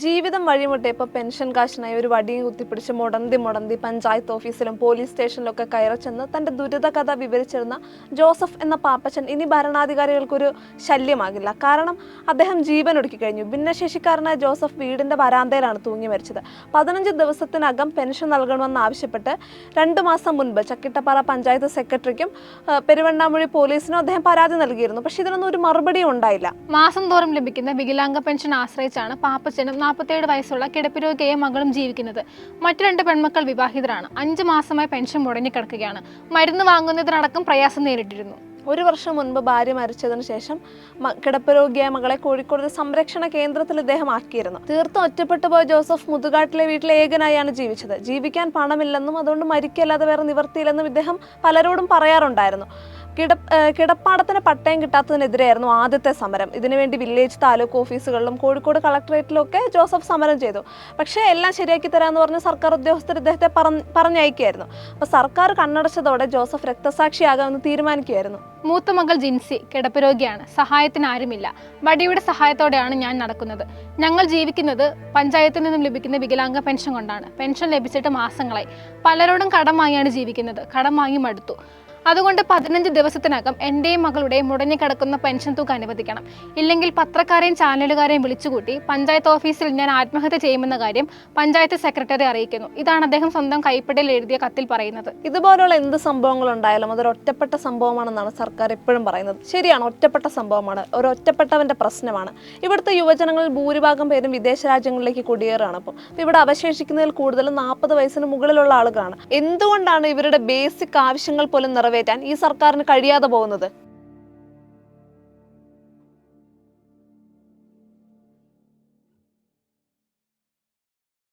ജീവിതം വഴിമുട്ടിയപ്പോൾ പെൻഷൻ കാശിനായി ഒരു വടിയും കുത്തിപ്പിടിച്ച് മുടന്തി മുടന്തി പഞ്ചായത്ത് ഓഫീസിലും പോലീസ് സ്റ്റേഷനിലൊക്കെ കയറി ചെന്ന് തന്റെ ദുരിത കഥ വിവരിച്ചിരുന്ന ജോസഫ് എന്ന പാപ്പച്ചൻ ഇനി ഭരണാധികാരികൾക്കൊരു ശല്യമാകില്ല. കാരണം അദ്ദേഹം ജീവൻ ഒടുക്കി കഴിഞ്ഞു. ഭിന്നശേഷിക്കാരനായ ജോസഫ് വീടിന്റെ വരാന്തയിലാണ് തൂങ്ങി മരിച്ചത്. പതിനഞ്ച് ദിവസത്തിനകം പെൻഷൻ നൽകണമെന്ന് ആവശ്യപ്പെട്ട് രണ്ടു മാസം മുൻപ് ചക്കിട്ടപ്പാറ പഞ്ചായത്ത് സെക്രട്ടറിക്കും പെരുവണ്ണാമൊഴി പോലീസിനും അദ്ദേഹം പരാതി നൽകിയിരുന്നു. പക്ഷെ ഇതിനൊന്നും ഒരു മറുപടിയും ഉണ്ടായില്ല. മാസം തോറും ലഭിക്കുന്ന വികലാംഗ പെൻഷൻ ആശ്രയിച്ചാണ് പാപ്പച്ചനും നാൽപ്പത്തേഴ് വയസ്സുള്ള കിടപ്പിരോഗിയായ മകളും ജീവിക്കുന്നത്. മറ്റു രണ്ട് പെൺമക്കൾ വിവാഹിതരാണ്. അഞ്ച് മാസമായി പെൻഷൻ മുടങ്ങിക്കിടക്കുകയാണ്. മരുന്ന് വാങ്ങുന്നതിനടക്കം പ്രയാസം നേരിട്ടിരുന്നു. ഒരു വർഷം മുൻപ് ഭാര്യ മരിച്ചതിന് ശേഷം കിടപ്പുരോഗിയായ മകളെ കോഴിക്കോട് സംരക്ഷണ കേന്ദ്രത്തിൽ ഇദ്ദേഹം ആക്കിയിരുന്നു. തീർത്തും ഒറ്റപ്പെട്ടു പോയ ജോസഫ് മുതുകാട്ടിലെ വീട്ടിലെ ഏകനായാണ് ജീവിച്ചത്. ജീവിക്കാൻ പണമില്ലെന്നും അതുകൊണ്ട് മരിക്കല്ലാതെ വേറെ നിവർത്തിയില്ലെന്നും ഇദ്ദേഹം പലരോടും പറയാറുണ്ടായിരുന്നു. കിട കിടപ്പാടത്തിന് പട്ടയം കിട്ടാത്തതിനെതിരെയായിരുന്നു ആദ്യത്തെ സമരം. ഇതിനുവേണ്ടി വില്ലേജ് താലൂക്ക് ഓഫീസുകളിലും കോഴിക്കോട് കളക്ടറേറ്റിലും ഒക്കെ ജോസഫ് സമരം ചെയ്തു. പക്ഷേ എല്ലാം ശരിയാക്കി തരാമെന്ന് പറഞ്ഞ് സർക്കാർ ഉദ്യോഗസ്ഥർ ഇദ്ദേഹത്തെ പറഞ്ഞ് പറഞ്ഞയക്കുകയായിരുന്നു. അപ്പോൾ സർക്കാർ കണ്ണടച്ചതോടെ ജോസഫ് രക്തസാക്ഷിയാകാമെന്ന് തീരുമാനിക്കുകയായിരുന്നു. മൂത്ത മകൾ ജിൻസി കിടപ്പിരോഗിയാണ് സഹായത്തിന് ആരുമില്ല. വടിയുടെ സഹായത്തോടെയാണ് ഞാൻ നടക്കുന്നത്. ഞങ്ങൾ ജീവിക്കുന്നത് പഞ്ചായത്തിൽ നിന്നും ലഭിക്കുന്ന വികലാംഗ പെൻഷൻ കൊണ്ടാണ്. പെൻഷൻ ലഭിച്ചിട്ട് മാസങ്ങളായി. പലരോടും കടം വാങ്ങിയാണ് ജീവിക്കുന്നത്. കടം വാങ്ങി മടുത്തു. അതുകൊണ്ട് പതിനഞ്ച് ദിവസത്തിനകം എന്റെയും മകളുടെയും മുടങ്ങിക്കിടക്കുന്ന പെൻഷൻ തുക അനുവദിക്കണം. ഇല്ലെങ്കിൽ പത്രക്കാരെയും ചാനലുകാരെയും വിളിച്ചുകൂട്ടി പഞ്ചായത്ത് ഓഫീസിൽ ഞാൻ ആത്മഹത്യ ചെയ്യുമെന്ന കാര്യം പഞ്ചായത്ത് സെക്രട്ടറി അറിയിക്കുന്നു. ഇതാണ് അദ്ദേഹം സ്വന്തം കൈപ്പടയിൽ എഴുതിയ കത്തിൽ പറയുന്നത്. ഇതുപോലുള്ള എന്ത് സംഭവങ്ങൾ ഉണ്ടായാലും അതൊരു ഒറ്റപ്പെട്ട സംഭവമാണെന്നാണ് സർക്കാർ എപ്പോഴും പറയുന്നത്. ശരിയാണ് ഒറ്റപ്പെട്ട സംഭവമാണ്. ഒരു ഒറ്റപ്പെട്ടവന്റെ പ്രശ്നമാണ്. ഇവിടുത്തെ യുവജനങ്ങളിൽ ഭൂരിഭാഗം പേരും വിദേശ രാജ്യങ്ങളിലേക്ക് കുടിയേറുകയാണ് അപ്പോൾ ഇവിടെ അവശേഷിക്കുന്നതിൽ കൂടുതലും നാൽപ്പത് വയസ്സിന് മുകളിലുള്ള ആളുകളാണ്. എന്തുകൊണ്ടാണ് ഇവരുടെ ബേസിക് ആവശ്യങ്ങൾ പോലും നിറവേറ്റാൻ ഈ സർക്കാരിന് കഴിയാതെ പോകുന്നത്.